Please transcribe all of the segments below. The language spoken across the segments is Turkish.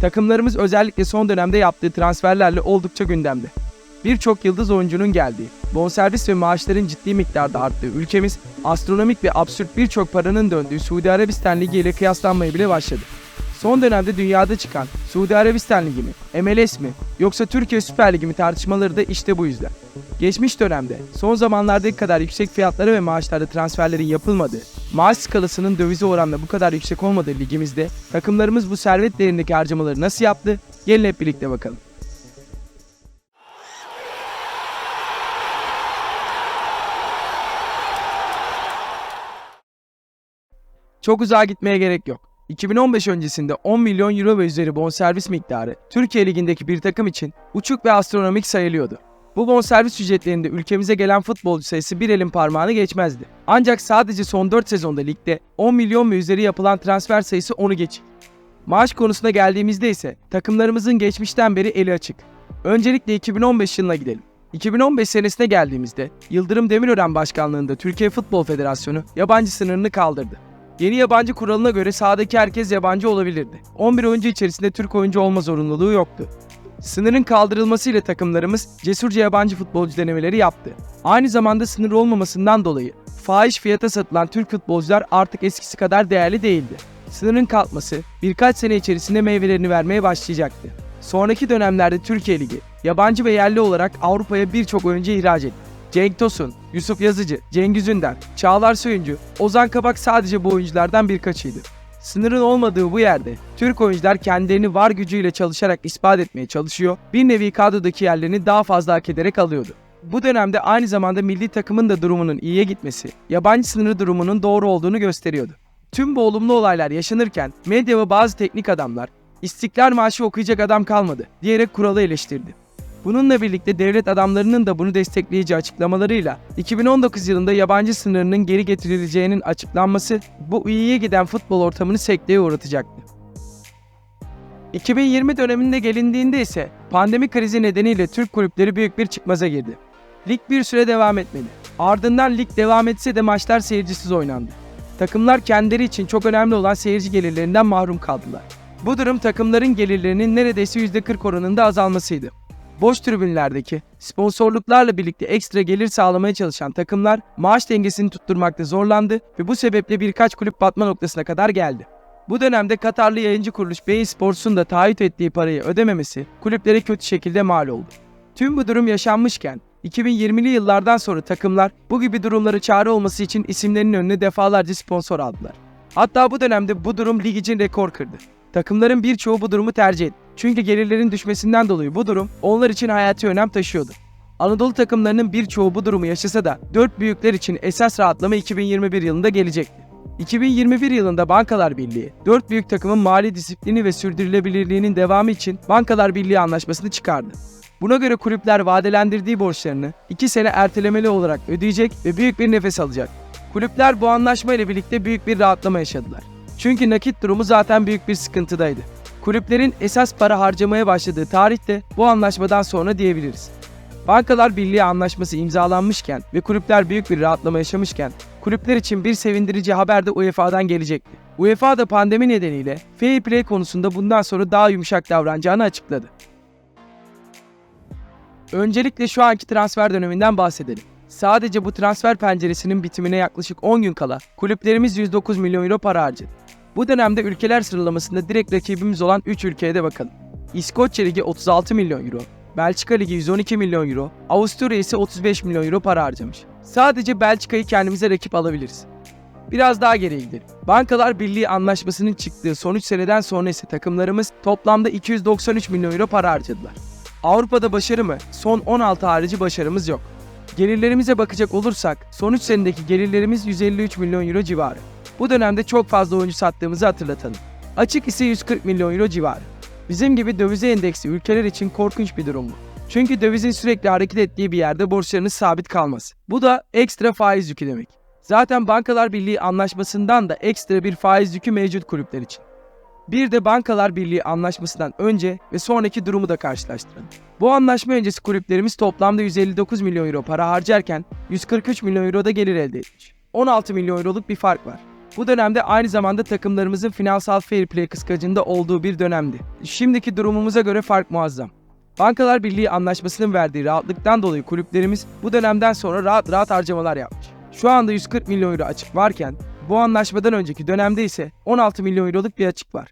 takımlarımız özellikle son dönemde yaptığı transferlerle oldukça gündemde. Birçok yıldız oyuncunun geldiği, bonservis ve maaşların ciddi miktarda arttığı ülkemiz, astronomik ve absürt birçok paranın döndüğü Suudi Arabistan Ligi ile kıyaslanmaya bile başladı. Son dönemde dünyada çıkan Suudi Arabistan Ligi mi, MLS mi yoksa Türkiye Süper Ligi mi tartışmaları da işte bu yüzden. Geçmiş dönemde son zamanlardaki kadar yüksek fiyatlara ve maaşlarda transferlerin yapılmadığı, maaş skalasının dövize oranla bu kadar yüksek olmadığı ligimizde takımlarımız bu servet değerindeki harcamaları nasıl yaptı? Gelin hep birlikte bakalım. Çok uzağa gitmeye gerek yok. 2015 öncesinde 10 milyon euro ve üzeri bonservis miktarı Türkiye Ligi'ndeki bir takım için uçuk ve astronomik sayılıyordu. Bu bonservis ücretlerinde ülkemize gelen futbolcu sayısı bir elin parmağını geçmezdi. Ancak sadece son 4 sezonda ligde 10 milyon ve üzeri yapılan transfer sayısı onu geçti. Maaş konusuna geldiğimizde ise takımlarımızın geçmişten beri eli açık. Öncelikle 2015 yılına gidelim. 2015 senesine geldiğimizde Yıldırım Demirören başkanlığında Türkiye Futbol Federasyonu yabancı sınırını kaldırdı. Yeni yabancı kuralına göre sahadaki herkes yabancı olabilirdi. 11 oyuncu içerisinde Türk oyuncu olma zorunluluğu yoktu. Sınırın kaldırılmasıyla takımlarımız cesurca yabancı futbolcu denemeleri yaptı. Aynı zamanda sınır olmamasından dolayı fahiş fiyata satılan Türk futbolcular artık eskisi kadar değerli değildi. Sınırın kalkması birkaç sene içerisinde meyvelerini vermeye başlayacaktı. Sonraki dönemlerde Türkiye Ligi, yabancı ve yerli olarak Avrupa'ya birçok oyuncu ihraç etti. Cenk Tosun, Yusuf Yazıcı, Cengiz Ünder, Çağlar Söyüncü, Ozan Kabak sadece bu oyunculardan birkaçıydı. Sınırın olmadığı bu yerde Türk oyuncular kendilerini var gücüyle çalışarak ispat etmeye çalışıyor, bir nevi kadrodaki yerlerini daha fazla hak ederek alıyordu. Bu dönemde aynı zamanda milli takımın da durumunun iyiye gitmesi, yabancı sınırı durumunun doğru olduğunu gösteriyordu. Tüm bu olumlu olaylar yaşanırken medya ve bazı teknik adamlar İstiklal Marşı okuyacak adam kalmadı diyerek kuralı eleştirdi. Bununla birlikte devlet adamlarının da bunu destekleyici açıklamalarıyla 2019 yılında yabancı sınırının geri getirileceğinin açıklanması bu iyiye giden futbol ortamını sekteye uğratacaktı. 2020 döneminde gelindiğinde ise pandemi krizi nedeniyle Türk kulüpleri büyük bir çıkmaza girdi. Lig bir süre devam etmedi. Ardından lig devam etse de maçlar seyircisiz oynandı. Takımlar kendileri için çok önemli olan seyirci gelirlerinden mahrum kaldılar. Bu durum takımların gelirlerinin neredeyse %40 oranında azalmasıydı. Boş tribünlerdeki sponsorluklarla birlikte ekstra gelir sağlamaya çalışan takımlar maaş dengesini tutturmakta zorlandı ve bu sebeple birkaç kulüp batma noktasına kadar geldi. Bu dönemde Katarlı yayıncı kuruluş Bein Sports'un da taahhüt ettiği parayı ödememesi kulüplere kötü şekilde mal oldu. Tüm bu durum yaşanmışken 2020'li yıllardan sonra takımlar bu gibi durumları çare olması için isimlerinin önüne defalarca sponsor aldılar. Hatta bu dönemde bu durum lig için rekor kırdı. Takımların birçoğu bu durumu tercih etti. Çünkü gelirlerin düşmesinden dolayı bu durum onlar için hayati önem taşıyordu. Anadolu takımlarının birçoğu bu durumu yaşasa da dört büyükler için esas rahatlama 2021 yılında gelecekti. 2021 yılında Bankalar Birliği, dört büyük takımın mali disiplini ve sürdürülebilirliğinin devamı için Bankalar Birliği anlaşmasını çıkardı. Buna göre kulüpler vadelendirdiği borçlarını 2 sene ertelemeli olarak ödeyecek ve büyük bir nefes alacak. Kulüpler bu anlaşma ile birlikte büyük bir rahatlama yaşadılar. Çünkü nakit durumu zaten büyük bir sıkıntıdaydı. Kulüplerin esas para harcamaya başladığı tarih de bu anlaşmadan sonra diyebiliriz. Bankalar Birliği anlaşması imzalanmışken ve kulüpler büyük bir rahatlama yaşamışken kulüpler için bir sevindirici haber de UEFA'dan gelecekti. UEFA da pandemi nedeniyle fair play konusunda bundan sonra daha yumuşak davranacağını açıkladı. Öncelikle şu anki transfer döneminden bahsedelim. Sadece bu transfer penceresinin bitimine yaklaşık 10 gün kala kulüplerimiz 109 milyon euro para harcadı. Bu dönemde ülkeler sıralamasında direkt rakibimiz olan 3 ülkeye de bakalım. İskoçya Ligi 36 milyon euro, Belçika Ligi 112 milyon euro, Avusturya ise 35 milyon euro para harcamış. Sadece Belçika'yı kendimize rakip alabiliriz. Biraz daha geriye gidelim. Bankalar Birliği anlaşmasının çıktığı son 3 seneden sonra ise takımlarımız toplamda 293 milyon euro para harcadılar. Avrupa'da başarı mı? Son 16 harici başarımız yok. Gelirlerimize bakacak olursak son 3 senedeki gelirlerimiz 153 milyon euro civarı. Bu dönemde çok fazla oyuncu sattığımızı hatırlatalım. Açık ise 140 milyon euro civarı. Bizim gibi dövize endeksli ülkeler için korkunç bir durum bu. Çünkü dövizin sürekli hareket ettiği bir yerde borçlarınız sabit kalmaz. Bu da ekstra faiz yükü demek. Zaten Bankalar Birliği anlaşmasından da ekstra bir faiz yükü mevcut kulüpler için. Bir de Bankalar Birliği anlaşmasından önce ve sonraki durumu da karşılaştırın. Bu anlaşma öncesi kulüplerimiz toplamda 159 milyon euro para harcarken 143 milyon euro da gelir elde etmiş. 16 milyon euroluk bir fark var. Bu dönemde aynı zamanda takımlarımızın finansal fair play kıskacında olduğu bir dönemdi. Şimdiki durumumuza göre fark muazzam. Bankalar Birliği anlaşmasının verdiği rahatlıktan dolayı kulüplerimiz bu dönemden sonra rahat rahat harcamalar yapmış. Şu anda 140 milyon euro açık varken bu anlaşmadan önceki dönemde ise 16 milyon euroluk bir açık var.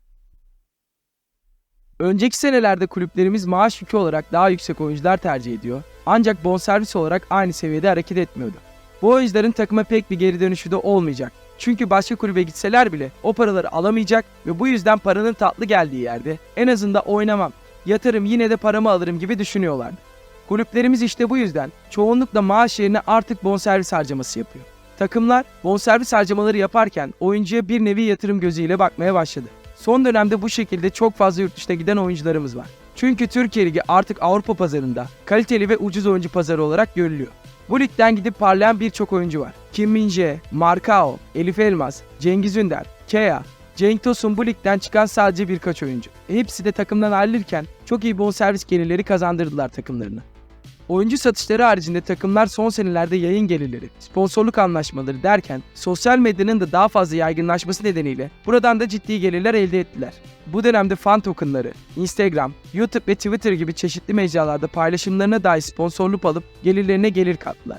Önceki senelerde kulüplerimiz maaş yükü olarak daha yüksek oyuncular tercih ediyor ancak bonservis olarak aynı seviyede hareket etmiyordu. Bu oyuncuların takıma pek bir geri dönüşü de olmayacak. Çünkü başka kulübe gitseler bile o paraları alamayacak ve bu yüzden paranın tatlı geldiği yerde en azından oynamam, yatarım yine de paramı alırım gibi düşünüyorlardı. Kulüplerimiz işte bu yüzden çoğunlukla maaş yerine artık bonservis harcaması yapıyor. Takımlar bonservis harcamaları yaparken oyuncuya bir nevi yatırım gözüyle bakmaya başladı. Son dönemde bu şekilde çok fazla yurt dışına giden oyuncularımız var. Çünkü Türkiye Ligi artık Avrupa pazarında kaliteli ve ucuz oyuncu pazarı olarak görülüyor. Bu ligden gidip parlayan birçok oyuncu var. Kim Min-jae, Markao, Elif Elmas, Cengiz Ünder, Kea, Cenk Tosun bu ligden çıkan sadece birkaç oyuncu. Hepsi de takımdan ayrılırken çok iyi bonservis gelirleri kazandırdılar takımlarına. Oyuncu satışları haricinde takımlar son senelerde yayın gelirleri, sponsorluk anlaşmaları derken sosyal medyanın da daha fazla yaygınlaşması nedeniyle buradan da ciddi gelirler elde ettiler. Bu dönemde fan tokenları, Instagram, YouTube ve Twitter gibi çeşitli mecralarda paylaşımlarına dair sponsorluk alıp gelirlerine gelir kattılar.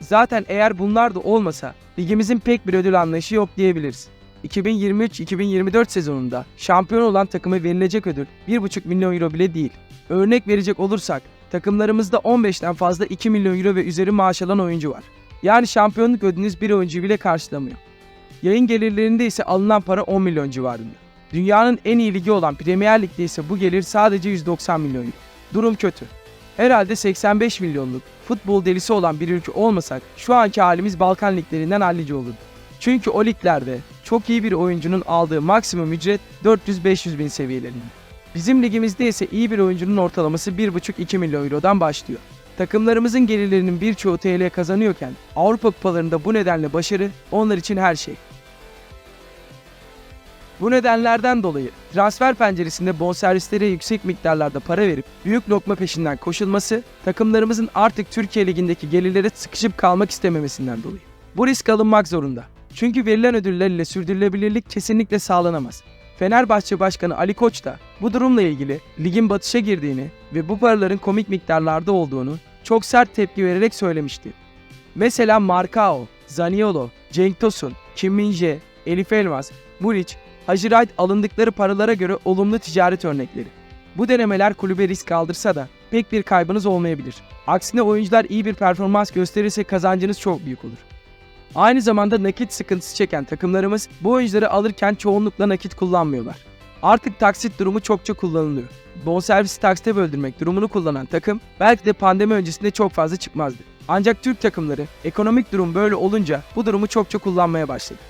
Zaten eğer bunlar da olmasa ligimizin pek bir ödül anlayışı yok diyebiliriz. 2023-2024 sezonunda şampiyon olan takıma verilecek ödül 1,5 milyon euro bile değil. Örnek verecek olursak takımlarımızda 15'ten fazla 2 milyon euro ve üzeri maaş alan oyuncu var. Yani şampiyonluk ödülünüz bir oyuncuyu bile karşılamıyor. Yayın gelirlerinde ise alınan para 10 milyon civarında. Dünyanın en iyi ligi olan Premier Lig'de ise bu gelir sadece 190 milyon euro. Durum kötü. Herhalde 85 milyonluk futbol delisi olan bir ülke olmasak şu anki halimiz Balkan liglerinden hallice olurdu. Çünkü o liglerde çok iyi bir oyuncunun aldığı maksimum ücret 400-500 bin seviyelerinde. Bizim ligimizde ise iyi bir oyuncunun ortalaması 1,5-2 milyon eurodan başlıyor. Takımlarımızın gelirlerinin birçoğu TL kazanıyorken Avrupa kupalarında bu nedenle başarı onlar için her şey. Bu nedenlerden dolayı transfer penceresinde bonservislere yüksek miktarlarda para verip büyük lokma peşinden koşulması takımlarımızın artık Türkiye Ligi'ndeki gelirlere sıkışıp kalmak istememesinden dolayı. Bu risk alınmak zorunda. Çünkü verilen ödüller ile sürdürülebilirlik kesinlikle sağlanamaz. Fenerbahçe Başkanı Ali Koç da bu durumla ilgili ligin batışa girdiğini ve bu paraların komik miktarlarda olduğunu çok sert tepki vererek söylemişti. Mesela Marcao, Zaniolo, Cenk Tosun, Kim Min-jae, Elif Elmas, Muric, Hacı Wright alındıkları paralara göre olumlu ticaret örnekleri. Bu denemeler kulübe risk aldırsa da pek bir kaybınız olmayabilir. Aksine oyuncular iyi bir performans gösterirse kazancınız çok büyük olur. Aynı zamanda nakit sıkıntısı çeken takımlarımız bu oyuncuları alırken çoğunlukla nakit kullanmıyorlar. Artık taksit durumu çokça kullanılıyor. Bonservisi taksite böldürmek durumunu kullanan takım belki de pandemi öncesinde çok fazla çıkmazdı. Ancak Türk takımları ekonomik durum böyle olunca bu durumu çokça kullanmaya başladı.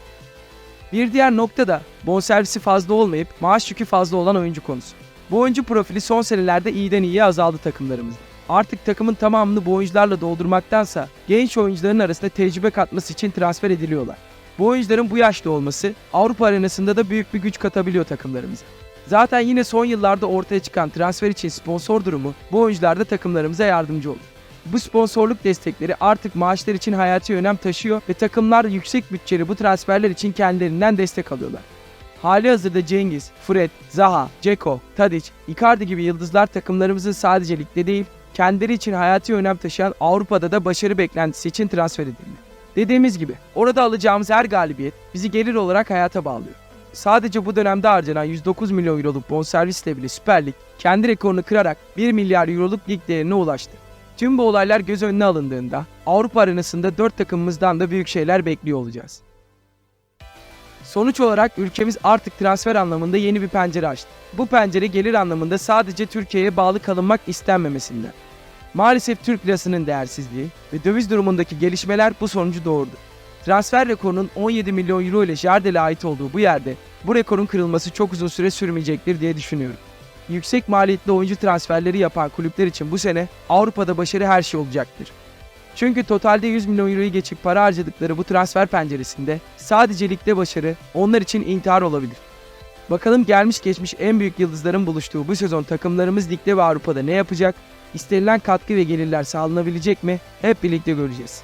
Bir diğer nokta da bonservisi fazla olmayıp maaş yükü fazla olan oyuncu konusu. Bu oyuncu profili son senelerde iyiden iyiye azaldı takımlarımızda. Artık takımın tamamını bu oyuncularla doldurmaktansa genç oyuncuların arasında tecrübe katması için transfer ediliyorlar. Bu oyuncuların bu yaşta olması Avrupa arenasında da büyük bir güç katabiliyor takımlarımıza. Zaten yine son yıllarda ortaya çıkan transfer için sponsor durumu bu oyuncularda takımlarımıza yardımcı olur. Bu sponsorluk destekleri artık maaşlar için hayati önem taşıyor ve takımlar yüksek bütçeli bu transferler için kendilerinden destek alıyorlar. Hali hazırda Cengiz, Fred, Zaha, Ceko, Tadic, Icardi gibi yıldızlar takımlarımızın sadece ligde değil, kendileri için hayati önem taşıyan Avrupa'da da başarı beklentisi için transfer edildi. Dediğimiz gibi orada alacağımız her galibiyet bizi gelir olarak hayata bağlıyor. Sadece bu dönemde harcanan 109 milyon euroluk bonservisle bile Süper Lig kendi rekorunu kırarak 1 milyar euroluk lig değerine ulaştı. Tüm bu olaylar göz önüne alındığında Avrupa arenasında 4 takımımızdan da büyük şeyler bekliyor olacağız. Sonuç olarak ülkemiz artık transfer anlamında yeni bir pencere açtı. Bu pencere gelir anlamında sadece Türkiye'ye bağlı kalınmak istenmemesinden. Maalesef Türk lirasının değersizliği ve döviz durumundaki gelişmeler bu sonucu doğurdu. Transfer rekorunun 17 milyon euro ile Jardel'e ait olduğu bu yerde bu rekorun kırılması çok uzun süre sürmeyecektir diye düşünüyorum. Yüksek maliyetli oyuncu transferleri yapan kulüpler için bu sene Avrupa'da başarı her şey olacaktır. Çünkü totalde 100 milyon euroyu geçip para harcadıkları bu transfer penceresinde sadece ligde başarı onlar için intihar olabilir. Bakalım gelmiş geçmiş en büyük yıldızların buluştuğu bu sezon takımlarımız ligde ve Avrupa'da ne yapacak? İstenilen katkı ve gelirler sağlanabilecek mi? Hep birlikte göreceğiz.